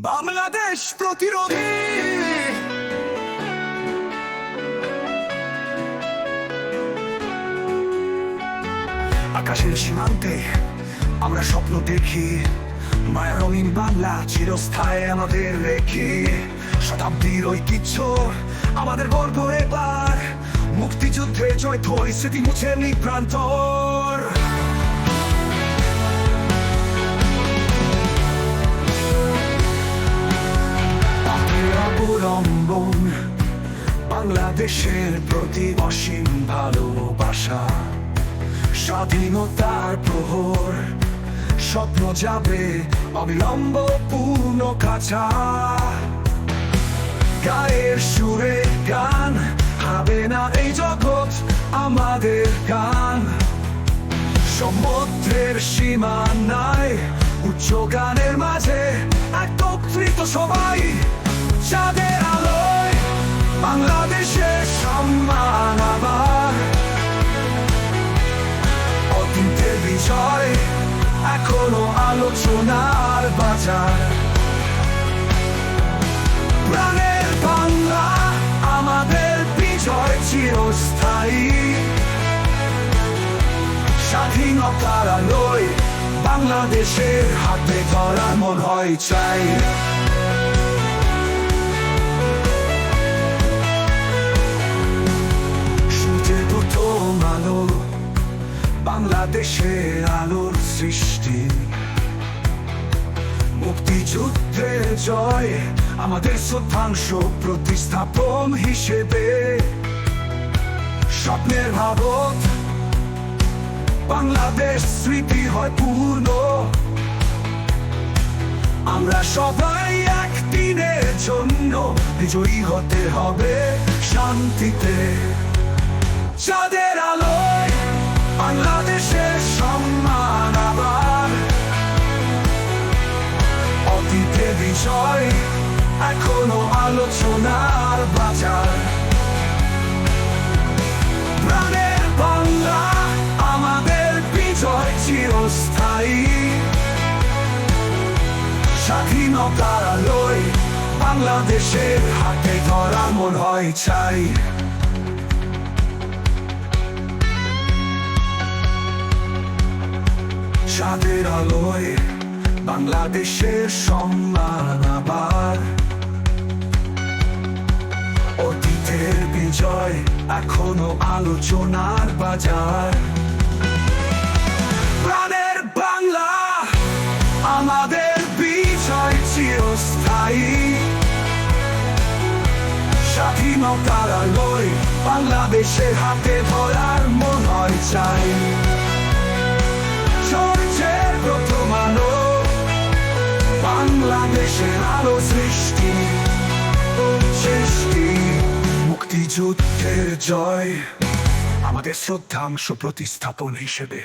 বাংলাদেশ প্রতিরোধী। আকাশের সীমান্তে আমরা স্বপ্ন দেখি মায়া রঙিন বাংলা চিরস্থায় আমাদের রেখে। শতাব্দীর ঐতিহ্য আমাদের গর্ব এবার। মুক্তিযুদ্ধে জয় থই স্মৃতি মুছে নিক্রান্তর অবলম্বন বাংলাদেশের প্রতি অসীম ভালোবাসা। স্বাধীনতার প্রহর, স্বপ্ন যাবে অবিলম্ব পূর্ণ কাছা গায়ের সুরে গান, হবে না এই জগৎ আমাদের গান। সমুদ্রের সীমানায় উচ্চ গানের মাঝে একত্রিত সবাই, চাঁদের সম্মান বিজয় এখনও আলোচনার বাজার বাংলা আমাদের বিজয় চিরস্থায়ী স্বাধীনতার আলোয় বাংলাদেশের হাতে ধরা মন হয় চাই বাংলাদেশের আলোর সৃষ্টি। মুক্তিযুদ্ধের জয় আমাদের শ্রদ্ধাংশ প্রতিস্থাপন হিসেবে। স্বপ্নের ভাবত বাংলাদেশ স্মৃতি হয় পূর্ণ। আমরা সবাই একদিনের জন্য বিজয়ী হতে হবে শান্তিতে। চাঁদের আলোয় বাংলাদেশের বিজয় এখনও আলোচনার বাজার। প্রাণের বাংলা আমাদের বিজয় চিরস্থায়ী। স্বাধীনতার আলোয় বাংলাদেশের হাতে ধরা মন হয় চাই। চাঁদের আলোয় বাংলাদেশের সম্মান আবার। অতীতের বিজয় এখনও আলোচনার বাজার। প্রাণের বাংলা আমাদের বিজয় চিরস্থায়ী। স্বাধীনতার আলোয় বাংলাদেশের হাতে ধরার মন হয় চাই। বাংলাদেশের আলো সৃষ্টি সৃষ্টি মুক্তিযুদ্ধের জয় আমাদের শ্রদ্ধাংশ প্রতিস্থাপন হিসেবে।